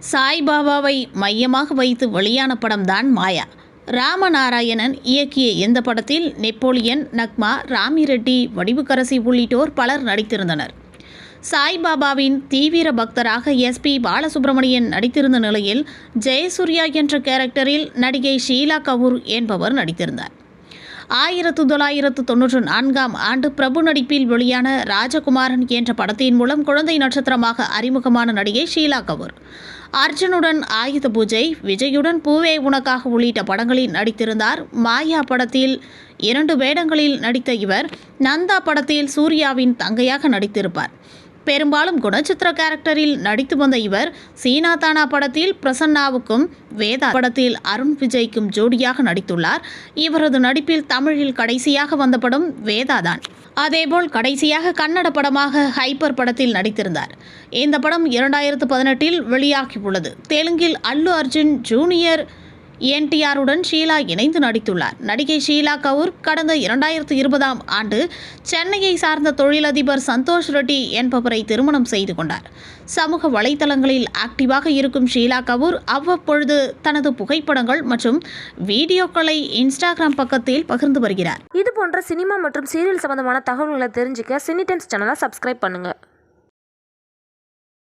சாய்பாபாவை மையமாக வைத்து வெளியான படம்தான் மாயா. ராமநாராயணன் இயக்கிய இந்த படத்தில் நெப்போலியன் நக்மா ராமிரெட்டி வடிவுக்கரசி உள்ளிட்டோர் பலர் நடித்திருந்தனர். சாய்பாபாவின் தீவிர பக்தராக எஸ்பி பாலசுப்ரமணியன் நடித்திருந்த நிலையில் ஜெயசூர்யா என்ற கேரக்டரில் நடிகை ஷீலா கபூர் என்பவர் நடித்திருந்தார். ஆயிரத்து தொள்ளாயிரத்து தொன்னூற்று நான்காம் ஆண்டு பிரபு நடிப்பில் வெளியான ராஜகுமாரன் என்ற படத்தின் மூலம் குழந்தை நட்சத்திரமாக அறிமுகமான நடிகை ஷீலா கபூர். அர்ஜுனுடன் ஆயுத பூஜை விஜயுடன் பூவே உனக்காக உள்ளிட்ட படங்களில் நடித்திருந்தார். மாயா படத்தில் இரண்டு வேடங்களில் நடித்த இவர் நந்தா படத்தில் சூர்யாவின் தங்கையாக நடித்திருப்பார். பெரும்பாலும் குணச்சித்திர கேரக்டரில் நடித்து வந்த இவர் சீனா தானா படத்தில் பிரசன்னாவுக்கும் வேதா படத்தில் அருண் விஜய்க்கும் ஜோடியாக நடித்துள்ளார். இவரது நடிப்பில் தமிழில் கடைசியாக வந்த படம் வேதா தான் அதேபோல் கடைசியாக கன்னட படமாக ஹைப்பர் படத்தில் நடித்திருந்தார். இந்த படம் இரண்டாயிரத்து பதினெட்டில் வெளியாகியுள்ளது. தெலுங்கில் அல்லு அர்ஜுன் ஜூனியர் என்டிஆருடன் ஷீலா இணைந்து நடித்துள்ளார். நடிகை ஷீலா கவுர் கடந்த இரண்டாயிரத்து இருபதாம் ஆண்டு சென்னையை சார்ந்த தொழிலதிபர் சந்தோஷ் ரெட்டி என்பவரை திருமணம் செய்து கொண்டார். சமூக வலைதளங்களில் ஆக்டிவாக இருக்கும் ஷீலா கவுர் அவ்வப்பொழுது தனது புகைப்படங்கள் மற்றும் வீடியோக்களை இன்ஸ்டாகிராம் பக்கத்தில் பகிர்ந்து வருகிறார். இது போன்ற சினிமா மற்றும் சீரியல் சம்பந்தமான தகவல்களை தெரிஞ்சுக்க சினி டைம்ஸ் சேனலை சப்ஸ்கிரைப் பண்ணுங்கள்